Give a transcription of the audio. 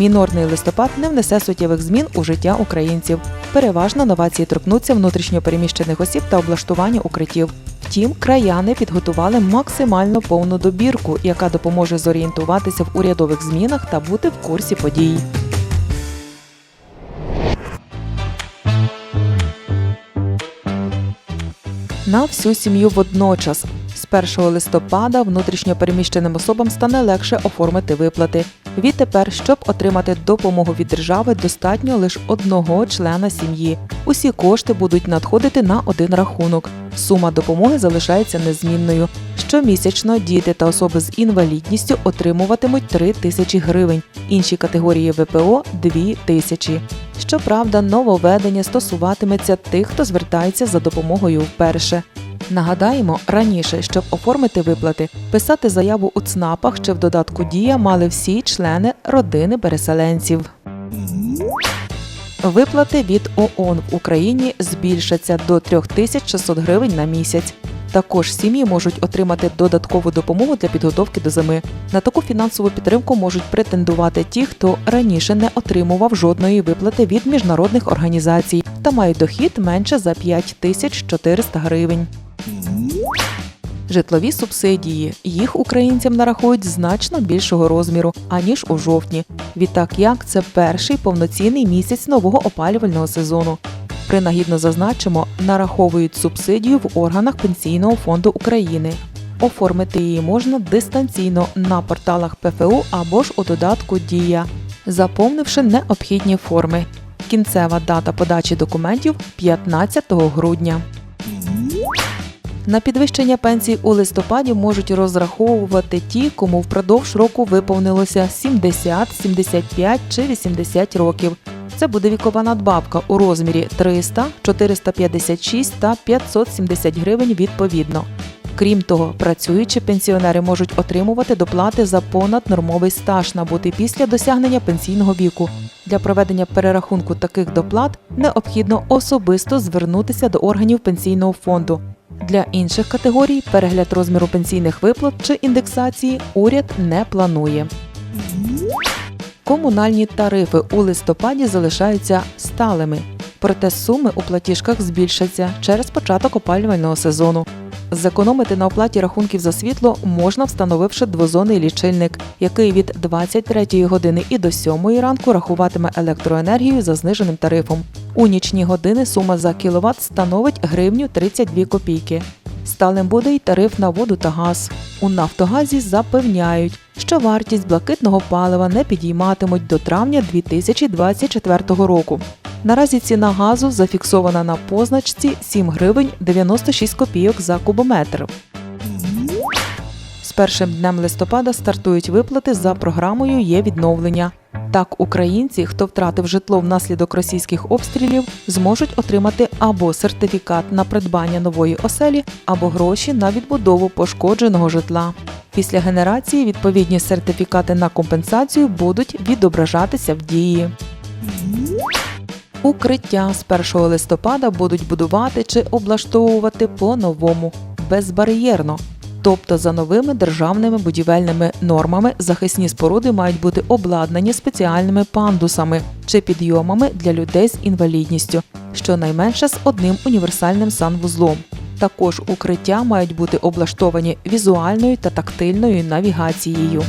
Мінорний листопад не внесе суттєвих змін у життя українців. Переважно новації торкнуться внутрішньопереміщених осіб та облаштування укриттів. Втім, краяни підготували максимально повну добірку, яка допоможе зорієнтуватися в урядових змінах та бути в курсі подій. на всю сім'ю водночас. З 1 листопада внутрішньопереміщеним особам стане легше оформити виплати. Відтепер, щоб отримати допомогу від держави, достатньо лише одного члена сім'ї. Усі кошти будуть надходити на один рахунок. Сума допомоги залишається незмінною. Щомісячно діти та особи з інвалідністю отримуватимуть 3 тисячі гривень. Інші категорії ВПО 2 тисячі. Щоправда, нововведення стосуватиметься тих, хто звертається за допомогою вперше. Нагадаємо, раніше, щоб оформити виплати, писати заяву у ЦНАПах чи в додатку Дія мали всі члени родини переселенців. Виплати від ООН в Україні збільшаться до 3600 гривень на місяць. Також сім'ї можуть отримати додаткову допомогу для підготовки до зими. На таку фінансову підтримку можуть претендувати ті, хто раніше не отримував жодної виплати від міжнародних організацій та мають дохід менше за 5400 гривень. Житлові субсидії їх українцям нарахують значно більшого розміру аніж у жовтні. Відтак, як це перший повноцінний місяць нового опалювального сезону. Принагідно зазначимо, нараховують субсидію в органах Пенсійного фонду України. Оформити її можна дистанційно на порталах ПФУ або ж у додатку Дія, заповнивши необхідні форми. Кінцева дата подачі документів 15 грудня. На підвищення пенсій у листопаді можуть розраховувати ті, кому впродовж року виповнилося 70, 75 чи 80 років. Це буде вікова надбавка у розмірі 300, 456 та 570 гривень відповідно. Крім того, працюючі пенсіонери можуть отримувати доплати за понаднормовий стаж набутий після досягнення пенсійного віку. Для проведення перерахунку таких доплат необхідно особисто звернутися до органів пенсійного фонду. Для інших категорій перегляд розміру пенсійних виплат чи індексації уряд не планує. Комунальні тарифи у листопаді залишаються сталими, проте суми у платіжках збільшаться через початок опалювального сезону. Зекономити на оплаті рахунків за світло можна, встановивши двозонний лічильник, який від 23 години і до 7 ранку рахуватиме електроенергію за зниженим тарифом. У нічні години сума за кіловат становить гривню 32 копійки. Сталим буде й тариф на воду та газ. У Нафтогазі запевняють, що вартість блакитного палива не підійматимуть до травня 2024 року. Наразі ціна газу зафіксована на позначці 7 гривень 96 копійок за кубометр. З першим днем листопада стартують виплати за програмою Є відновлення. Так, українці, хто втратив житло внаслідок російських обстрілів, зможуть отримати або сертифікат на придбання нової оселі, або гроші на відбудову пошкодженого житла. Після генерації відповідні сертифікати на компенсацію будуть відображатися в дії. Укриття з 1 листопада будуть будувати чи облаштовувати по-новому, безбар'єрно. Тобто за новими державними будівельними нормами захисні споруди мають бути обладнані спеціальними пандусами чи підйомами для людей з інвалідністю, щонайменше з одним універсальним санвузлом. Також укриття мають бути облаштовані візуальною та тактильною навігацією.